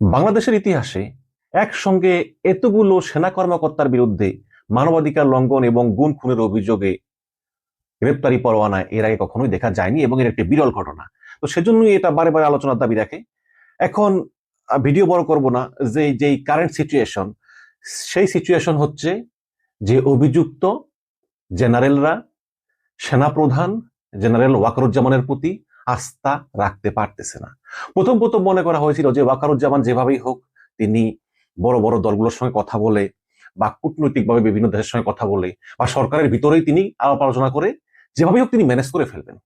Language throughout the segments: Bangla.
বাংলাদেশের ইতিহাসে একসঙ্গে এতগুলো সেনা কর্মকর্তার বিরুদ্ধে মানবাধিকার লঙ্ঘন এবং গুম খুনের অভিযোগে গ্রেপ্তারি পরোয়ানা এর আগে কখনোই দেখা যায়নি এবং এর একটি বিরল ঘটনা। তো সেজন্যই এটা বারে বারে আলোচনার দাবি রাখে। এখন ভিডিও বড় করব না। যে, যেই কারেন্ট সিচুয়েশন সেই সিচুয়েশন হচ্ছে যে অভিযুক্ত জেনারেলরা, সেনাপ্রধান জেনারেল ওয়াকারুজ্জামানের প্রতি আস্থা রাখতে পারতেছে না। প্রথম প্রথম মনে করা হয়েছিল যে ওয়াকারুজ্জামান যেভাবেই হোক, তিনি বড় বড় দলগুলোর সঙ্গে কথা বলে বা কূটনৈতিকভাবে বিভিন্ন দেশের সঙ্গে কথা বলে বা সরকারের ভিতরেই তিনি আলাপ আলোচনা করে যেভাবেই হোক তিনি ম্যানেজ করে ফেলবেন।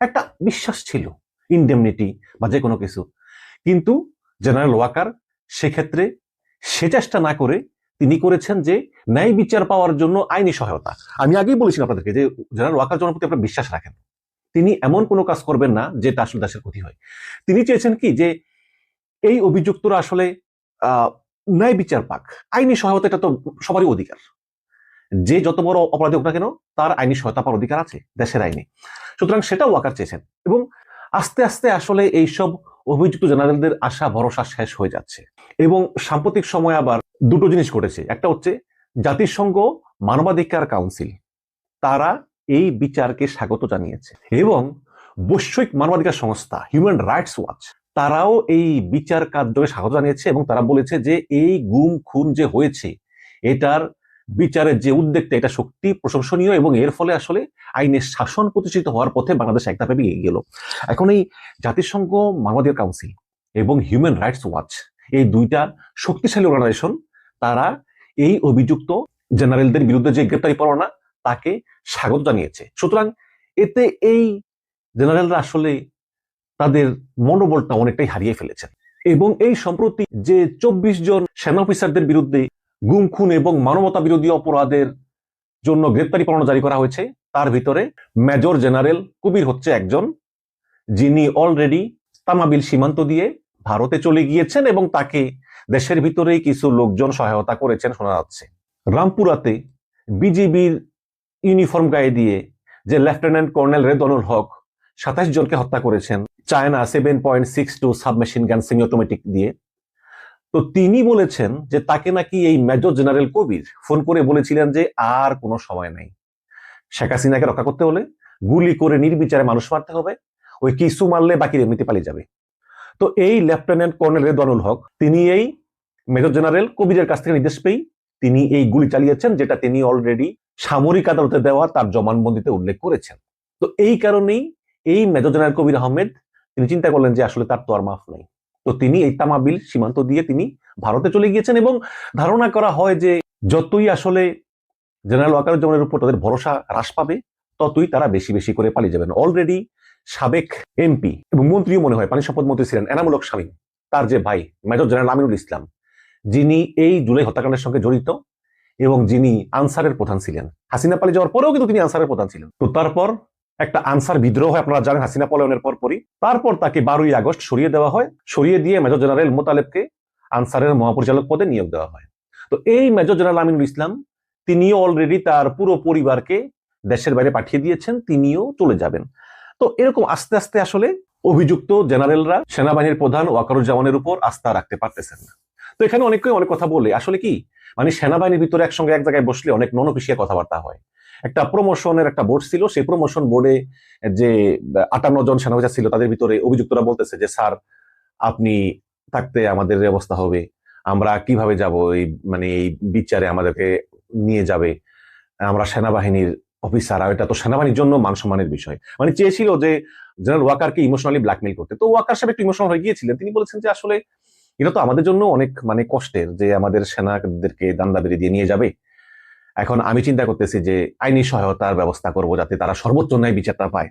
একটা বিশ্বাস ছিল ইনডেমনিটি বা যে কোনো কিছু। কিন্তু জেনারেল ওয়াকার সেক্ষেত্রে সে চেষ্টা না করে তিনি করেছেন যে ন্যায় বিচার পাওয়ার জন্য আইনি সহায়তা। আমি আগেই বলেছি আপনাদেরকে যে জেনারেল ওয়াকার জনের প্রতি আপনারা বিশ্বাস রাখেন। তিনি এমন কোনো কাজ করবেন না যেটা আসলে দেশের ক্ষতি হয়। তিনি চেয়েছেন কি যে এই অভিযুক্তরা আসলে ন্যায় বিচার পাক। আইনি সহায়তা এটা তো সবারই অধিকার। যে যত বড় অপরাধী হোক না কেন, তার আইনি সহায়তা পাওয়ার অধিকার আছে, দেশের আইনে। সুতরাং সেটা ওয়াকার চেয়েছেন এবং আস্তে আস্তে আসলে এইসব অভিযুক্ত জেনারেলদের আশা, ভরসা শেষ হয়ে যাচ্ছে এবং সাম্প্রতিক সময় আবার দুটো জিনিস ঘটেছে। একটা হচ্ছে জাতিসংঘ মানবাধিকার কাউন্সিল। তারা এই বিচারকে স্বাগত জানিয়েছে। এবং বৈশ্বিক মানবাধিকার সংস্থা হিউম্যান রাইটস ওয়াচ তারাও এই বিচার কার্যকে স্বাগত জানিয়েছে এবং তারা বলেছে যে এই গুম, খুন যে হয়েছে, এটার বিচারের যে উদ্যোগটা এটা সত্যি প্রশংসনীয় এবং এর ফলে আসলে আইনের শাসন প্রতিষ্ঠিত হওয়ার পথে বাংলাদেশ একটা ভেবে এগিয়ে গেল। এখন এই জাতিসংঘ মানবাধিকার কাউন্সিল এবং হিউম্যান রাইটস ওয়াচ এই দুইটা শক্তিশালী অর্গানাইজেশন তারা এই অভিযুক্ত জেনারেলদের বিরুদ্ধে যে গ্রেপ্তারি পরোয়ানা তাকে স্বাগত জানিয়েছে। সুতরাং এতে এই জেনারেলরা আসলে তাদের মনোবলটা অনেকটাই হারিয়ে ফেলেছেন। এবং এই সম্প্রতি যে চব্বিশ জন সেনা অফিসারদের বিরুদ্ধে গুম, খুন এবং মানবতা বিরোধী অপরাধের জন্য গ্রেপ্তারি পরোয়ানা জারি করা হয়েছে, তার ভিতরে মেজর জেনারেল কবির হচ্ছে একজন, যিনি অলরেডি তামাবিল সীমান্ত দিয়ে ভারতে চলে গিয়েছেন এবং তাকে দেশের ভিতরেই কিছু লোকজন সহায়তা করেছেন শোনা যাচ্ছে। রামপুরাতে বিজিবির ইউনিফর্ম গায়ে দিয়ে যে লেফটেন্যান্ট কর্নেল রেদনুল হক সাতাশ জনকে হত্যা করেছেন, China seven point six two submachine gun semi automatic দিয়ে। তো তিনি বলেছেন যে তাকে নাকি এই মেজর জেনারেল কবির ফোন করে বলেছিলেন যে আর কোনো সময় নাই। শেখ হাসিনাকে রক্ষা করতে হলে গুলি করে নির্বিচারে মানুষ মারতে হবে, ওই কিছু মারলে বাকি এমনিতে পালিয়ে যাবে। তো এই লেফটেন্যান্ট কর্নেল রেদনুল হক, তিনি এই মেজর জেনারেল কবিরের কাছ থেকে নির্দেশ পেয়ে তিনি এই গুলি চালিয়েছেন, যেটা তিনি অলরেডি সামরিক আদালতে দেওয়া তার জমানবন্দিতে উল্লেখ করেছেন। তো এই কারণেই এই মেজর জেনারেল কবির আহমেদ তিনি চিন্তা করলেন যে আসলে তার তো আর মাফ নাই। তো তিনি এই তামাবিল সীমান্ত দিয়ে তিনি ভারতে চলে গিয়েছেন এবং ধারণা করা হয় যে যতই আসলে জেনারেল ওয়াকারুজ্জামানের উপর তাদের ভরসা হ্রাস পাবে, ততই তারা বেশি বেশি করে পালিয়ে যাবেন। অলরেডি সাবেক এমপি এবং মন্ত্রীও মনে হয় পানি সম্পদ মন্ত্রী ছিলেন এনামুলক স্বামী তার যে ভাই মেজর জেনারেল আমিনুল ইসলাম, যিনি এই জুলাই হত্যাকাণ্ডের সঙ্গে জড়িত এবং যিনি আনসারের প্রধান ছিলেন। হাসিনা পালিয়ে যাওয়ার পরেও কিন্তু তিনি আনসারের প্রধান ছিলেন। তো তারপর একটা আনসার বিদ্রোহ আপনারা জানেন হাসিনা পলায়নের পর পরই তারপর তাকে বারোই আগস্ট সরিয়ে দেওয়া হয়। সরিয়ে দিয়ে মেজর জেনারেল মোতালেবকে আনসারের মহাপরিচালক পদে নিয়োগ দেওয়া হয়। তো এই মেজর জেনারেল আমিনুল ইসলাম, তিনিও অলরেডি তার পুরো পরিবারকে দেশের বাইরে পাঠিয়ে দিয়েছেন, তিনিও চলে যাবেন। তো এরকম আস্তে আস্তে আসলে অভিযুক্ত জেনারেলরা, সেনাবাহিনীর প্রধান ওয়াকারুজ্জামানের উপর আস্থা রাখতে পারতেছেন না। তো এখানে অনেকে অনেক কথা বলে, আসলে কি? মানে সেনাবাহিনীর ভিতরে একসঙ্গে এক জায়গায় বসলে অনেক ননপিসিয়া কথাবার্তা হয়। একটা প্রমোশনের একটা বোর্ড ছিল, সেই প্রমোশন বোর্ডে যে আটান্ন জন সেনাবাহিনী ছিল, তাদের ভিতরে অভিযুক্তরা বলতেছে যে, স্যার, আপনি থাকতে আমাদের অবস্থা হবে। আমরা কীভাবে যাব? এই মানে এই বিচারে আমাদেরকে নিয়ে যাবে। আমরা সেনাবাহিনীর অফিসার আর এটা তো সেনাবাহিনীর জন্য মান সম্মানের বিষয়। মানে চেয়েছিল যে জেনারেল ওয়াকারকে ইমোশনালি ব্ল্যাকমেল করতে। তো ওয়াকার সাহেব একটু ইমোশনাল হয়ে গিয়েছিলেন। তিনি বলেছেন যে, আসলে এটা তো আমাদের জন্য অনেক মানে কষ্টের যে আমাদের সেনাদেরকে দান্দা বেরিয়ে দিয়ে নিয়ে যাবে। এখন আমি চিন্তা করতেছি যে আইনি সহায়তার ব্যবস্থা করব যাতে তারা সর্বোচ্চ ন্যায় বিচারটা পায়।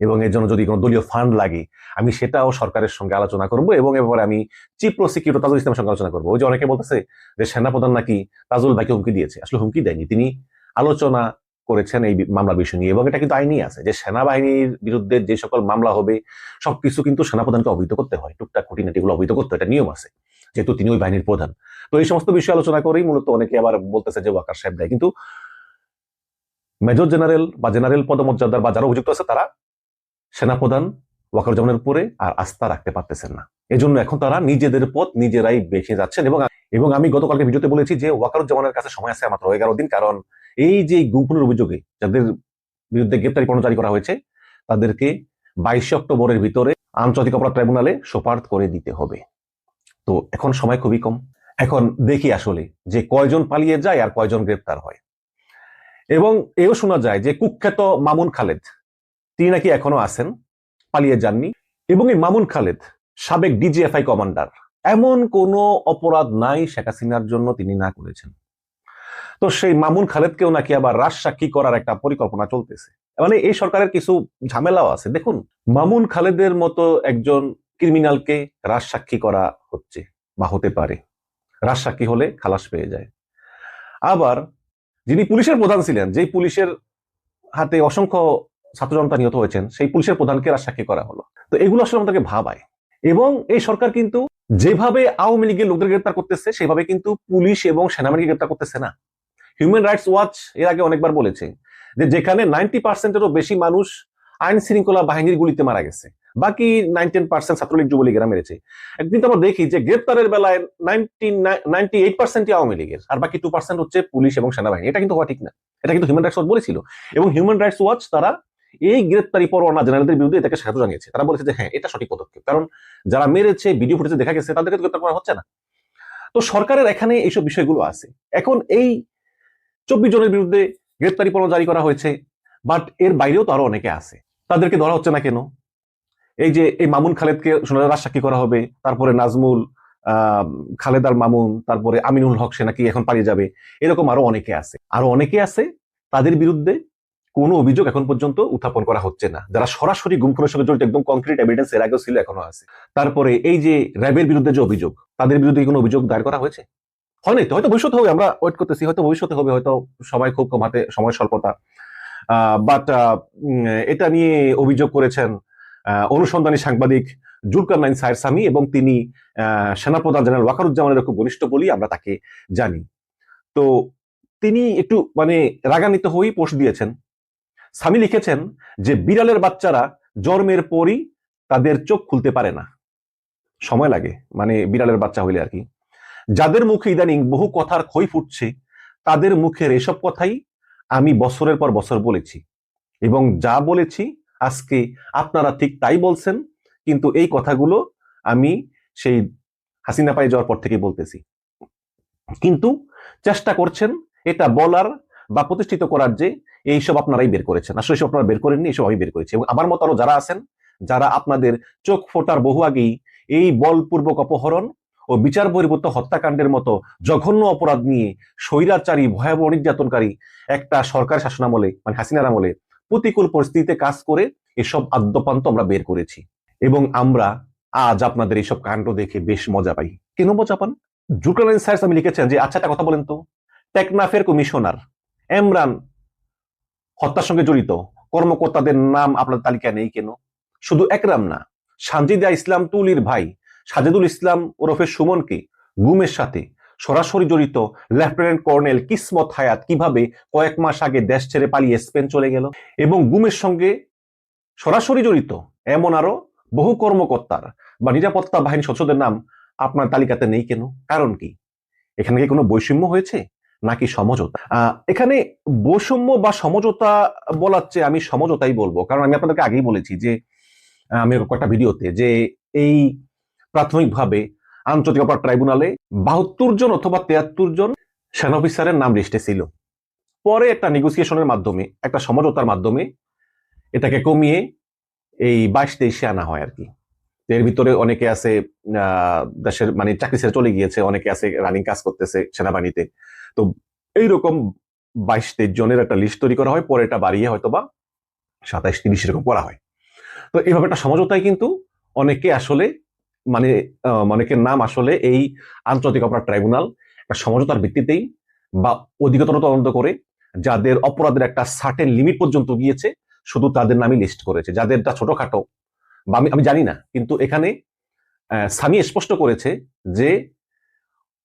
এবং এর জন্য যদি কোনো দলীয় ফান্ড লাগে, আমি সেটাও সরকারের সঙ্গে আলোচনা করব এবং এবারে আমি চিফ প্রসিকিউটর তাজুল ইসলামের সঙ্গে আলোচনা করব। ওই যে অনেকে বলতেছে যে সেনাপ্রধান নাকি তাজুল ভাইকে হুমকি দিয়েছে। আসলে হুমকি দেয়নি। তিনি আলোচনা করেছেন এই মামলা বিষয় নিয়ে। এবং এটা কিন্তু আইনি আছে যে সেনাবাহিনীর বিরুদ্ধে যে সকল মামলা হবে, সবকিছু কিন্তু সেনাপ্রধানকে অবহিত করতে হয়। টুকটাক খুঁটিনাটিগুলো অবহিত করতে এটা নিয়ম আছে, যেহেতু তিনি ওই বাহিনীর প্রধান। তো এই সমস্ত বিষয় আলোচনা করেই মূলত অনেকে আবার বলতেছে যে ওয়াকার সাহেব দেয় কিন্তু মেজর জেনারেল বা জেনারেল পদমর্যাদার বা যারা অভিযুক্ত আছে, তারা সেনাপ্রধান ওয়াকারুজ্জামানের উপরে আর আস্থা রাখতে পারতেছেন না। এজন্য এখন তারা নিজেদের পথ নিজেরাই বেছে যাচ্ছেন। এবং এবং আমি গতকালকে ভিডিওতে বলেছি যে ওয়াকারুজ্জামানের কাছে সময় আছে, মাত্র এগারো দিন। কারণ এই যে গুমখুনের অভিযোগে যাদের বিরুদ্ধে গ্রেপ্তারি পরোয়ানা জারি করা হয়েছে, তাদেরকে বাইশে অক্টোবরের ভিতরে আন্তর্জাতিক অপরাধ ট্রাইব্যুনালে সোপার্দ করে দিতে হবে। তো এখন সময় খুবই কম। এখন দেখি আসলে যে কয়জন পালিয়ে যায় আর কয়জন গ্রেপ্তার হয়। এবং এও শোনা যায় যে কুখ্যাত মামুন খালেদ, তিনি নাকি এখনও আছেন, পালিয়ে যাননি। এবং এই মামুন খালেদ সাবেক ডিজিএফআই কমান্ডার, এমন কোনো অপরাধ নাই শেখ হাসিনার জন্য তিনি না করেছেন। তো সেই মামুন খালেদকেও নাকি আবার রাজ সাক্ষী করার একটা পরিকল্পনা চলতেছে। মানে এই সরকারের কিছু ঝামেলাও আছে। দেখুন, মামুন খালেদের মতো একজন ক্রিমিনালকে রাজ সাক্ষী করা হচ্ছে বা হতে পারে। রাজ সাক্ষী হলে খালাস পেয়ে যায়। আবার যিনি পুলিশের প্রধান ছিলেন, যেই পুলিশের হাতে অসংখ্য ছাত্র জনতা নিহত হয়েছেন, সেই পুলিশের প্রধানকে রাজ সাক্ষী করা হলো। তো এগুলো আসলে আমাদেরকে ভাবায়। এবং এই সরকার কিন্তু যেভাবে আওয়ামী লীগের লোকদের গ্রেপ্তার করতেছে, সেভাবে কিন্তু পুলিশ এবং সেনাবাহিনীকে গ্রেপ্তার করতেছে না। হিউম্যান রাইটস ওয়াচ এর আগে অনেকবার বলেছে যে যেখানে নাইনটি পার্সেন্টেরও বেশি মানুষ আইন শৃঙ্খলা বাহিনীর গুলিতে মারা গেছে, বাকি নাইনটেন পার্সেন্ট ছাত্রলীগ যুবলীগেরা মেরেছে। কিন্তু আমরা দেখি যে গ্রেপ্তারের বেলায় নাইনটি এইট পার্সেন্টই আওয়ামী লীগের, আর বাকি টু পার্সেন্ট হচ্ছে পুলিশ এবং সেনাবাহিনী। এটা কিন্তু হওয়া ঠিক না। এটা কিন্তু হিউম্যান রাইটস ওয়াচ বলেছিল। এবং হিউম্যান রাইটস ওয়াচ তারা এই গ্রেপ্তারি পরোয়ানা জেনারেলদের বিরুদ্ধে এটাকে স্বাগত জানিয়েছে। তারা বলেছে যে হ্যাঁ এটা সঠিক পদক্ষেপ। কারণ যারা মেরেছে, ভিডিও ফুটেজে দেখা গেছে, তাদেরকে তো গ্রেপ্তার করা হচ্ছে না। তো সরকারের এখানে এইসব বিষয়গুলো আছে। এখন এই চব্বিশ জনের বিরুদ্ধে গ্রেপ্তারি পরোয়ানা জারি করা হয়েছে বাট এর বাইরেও তো আরও অনেকে আছে। তাদেরকে ধরা হচ্ছে না কেন? এই যে, এই মামুন খালেদকে শোনা রাজ সাক্ষী করা হবে, তারপরে নাজমুল খালেদার মামুন, তারপরে আমিনুল হক সে নাকি এখন পালিয়ে যাবে, এরকম আরও অনেকে আছে। আরও অনেকে আছে, তাদের বিরুদ্ধে কোনো অভিযোগ এখন পর্যন্ত উত্থাপন করা হচ্ছে না। যারা সরাসরি গুমখুনের সঙ্গে জড়িত, একদম কংক্রিট এভিডেন্স এর আগেও ছিল, এখনও আছে। তারপরে এই যে র্যাবের বিরুদ্ধে যে অভিযোগ, তাদের বিরুদ্ধে কোনো অভিযোগ দায়ের করা হয়েছে? হয়নি তো? হয়তো ভবিষ্যতে হবে, আমরা ওয়েট করতেছি, হয়তো ভবিষ্যতে হবে, হয়তো সবাই খুব কম হাতে সময় স্বল্পতা। বাট এটা নিয়ে অভিযোগ করেছেন অনুসন্ধানী সাংবাদিক জুলকার নাইন সায়ের সামি এবং তিনি সেনাপ্রধান জেনারেল ওয়াকারুজ্জামানের খুব ঘনিষ্ঠ বলি, আমরা তাকে জানি। তো তিনি একটু মানে রাগান্বিত হয়েই পোস্ট দিয়েছেন। সামি লিখেছেন যে, বিড়ালের বাচ্চারা জন্মের পরই তাদের চোখ খুলতে পারে না। সময় লাগে মানে বিড়ালের বাচ্চা হইলে আর কি। যাদের মুখে ইদানিং বহু কথার ক্ষয় ফুটছে, তাদের মুখের এসব কথাই আমি বছরের পর বছর বলেছি। এবং যা বলেছি আজকে আপনারা ঠিক তাই বলছেন, কিন্তু এই কথাগুলো আমি সেই হাসিনা পাই যাওয়ার পর থেকে বলতেছি। কিন্তু চেষ্টা করছেন এটা বলার বা প্রতিষ্ঠিত করার যে এইসব আপনারাই বের করেছেন। আসলে এসব আপনারা বের করেননি, এসব আমি বের করেছি। এবং আমার মতো আরও যারা আছেন, যারা আপনাদের চোখ ফোটার বহু আগেই এই বলপূর্বক অপহরণ ও বিচার বহির্ভূত হত্যাকাণ্ডের মতো জঘন্য অপরাধ নিয়ে স্বৈরাচারী, ভয়াবহ নির্যাতনকারী একটা সরকার শাসনামলে মানে হাসিনার আমলে প্রতিকূল পরিস্থিতিতে কাজ করে এসব আদ্যপান্ত আমরা বের করেছি। এবং আমরা আজ আপনাদের এইসব কাণ্ড দেখে বেশ মজা পাই। কেন মজা পান? জুকালাইন সাইন্স আমি লিখেছেন যে আচ্ছা একটা কথা বলেন তো। টেকনাফের কমিশনার এমরান হত্যার সঙ্গে জড়িত। কর্মকর্তাদের নাম আপনার তালিকা নেই কেন? শুধু একরাম না। সানজিদা ইসলাম তুলির ভাই সাজেদুল ইসলাম ওরফে সুমনকে গুমের সাথে। সরাসরি জড়িত লেফটেন্যান্ট কর্নেল কিসমত হায়াত কীভাবে কয়েক মাস আগে দেশ ছেড়ে পালিয়ে স্পেন চলে গেল? এবং গুমের সঙ্গে সরাসরি জড়িত এমন আরও বহু কর্মকর্তার বা নিরাপত্তা বাহিনী সদস্যদের নাম আপনার তালিকাতে নেই কেন? কারণ কি? এখানে কি কোনো বৈষম্য হয়েছে? নাকি সমঝোতা? এখানে বৈষম্য বা সমঝোতা বলার চেয়ে আমি সমঝোতাই বলব। কারণ আমি আপনাদেরকে আগেই বলেছি যে আমি কয়েকটা ভিডিওতে যে এই প্রাথমিকভাবে আন্তর্জাতিক অপরাধ ট্রাইব্যুনালে বাহাত্তর জন অথবা তেয়াত্তর জন সেনা অফিসারের নাম লিস্টে ছিল। পরে একটা নেগোসিয়েশনের মাধ্যমে, একটা সমঝোতার মাধ্যমে এটাকে কমিয়ে এই বাইশ তেইশে আনা হয় আর কি। এর ভিতরে অনেকে আছে দেশের মানে চাকরি ছেড়ে চলে গিয়েছে, অনেকে আছে রানিং কাজ করতেছে সেনাবাহিনীতে। তো এইরকম বাইশ তেইশ জনের একটা লিস্ট তৈরি করা হয় পরে এটা বাড়িয়ে হয়তো বা সাতাইশ তিরিশ এরকম করা হয়। তো এইভাবে একটা সমঝোতায় কিন্তু অনেকে আসলে মানে আহ, অনেকের নাম আসলে এই আন্তর্জাতিক অপরাধ ট্রাইব্যুনাল একটা সমঝোতার ভিত্তিতেই বা অধিকতর তদন্ত করে যাদের অপরাধের একটা সার্টেন লিমিট পর্যন্ত গিয়েছে শুধু তাদের নামই লিস্ট করেছে। যাদেরটা ছোটখাটো বা আমি আমি জানি না কিন্তু এখানে সামি স্পষ্ট করেছে যে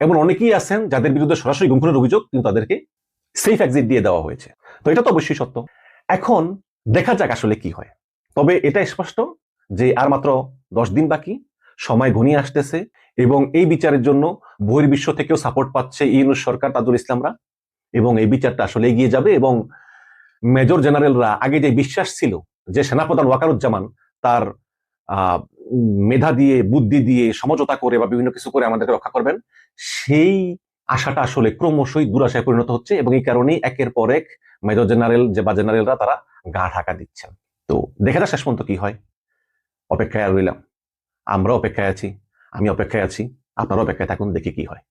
এমন অনেকেই আছেন যাদের বিরুদ্ধে সরাসরি গুমখুনের অভিযোগ কিন্তু তাদেরকে সেফ এক্সিট দিয়ে দেওয়া হয়েছে। তো এটা তো অবশ্যই সত্য। এখন দেখা যাক আসলে কি হয়। তবে এটা স্পষ্ট যে আর মাত্র দশ দিন বাকি সময় ঘনিয়ে আসতেছে এবং এই বিচারের জন্য বহির্বিশ্ব থেকেও সাপোর্ট পাচ্ছে ইউনুস সরকার, তাজুল ইসলামরা। এবং এই বিচারটা আসলে এগিয়ে যাবে এবং মেজর জেনারেলরা আগে যে বিশ্বাস ছিল যে সেনাপ্রধান ওয়াকারুজ্জামান তার মেধা দিয়ে, বুদ্ধি দিয়ে, সমঝোতা করে বা বিভিন্ন কিছু করে আমাদেরকে রক্ষা করবেন, সেই আশাটা আসলে ক্রমশই দুরাশায় পরিণত হচ্ছে এবং এই কারণেই একের পর এক মেজর জেনারেল যে বা জেনারেলরা তারা গা ঢাকা দিচ্ছেন। তো দেখা যাক শেষ পর্যন্ত কি হয়। অপেক্ষায় রইলাম। আমরা অপেক্ষায় আছি আমি অপেক্ষায় আছি আপনারা অপেক্ষায় থাকুন দেখি কি হয়।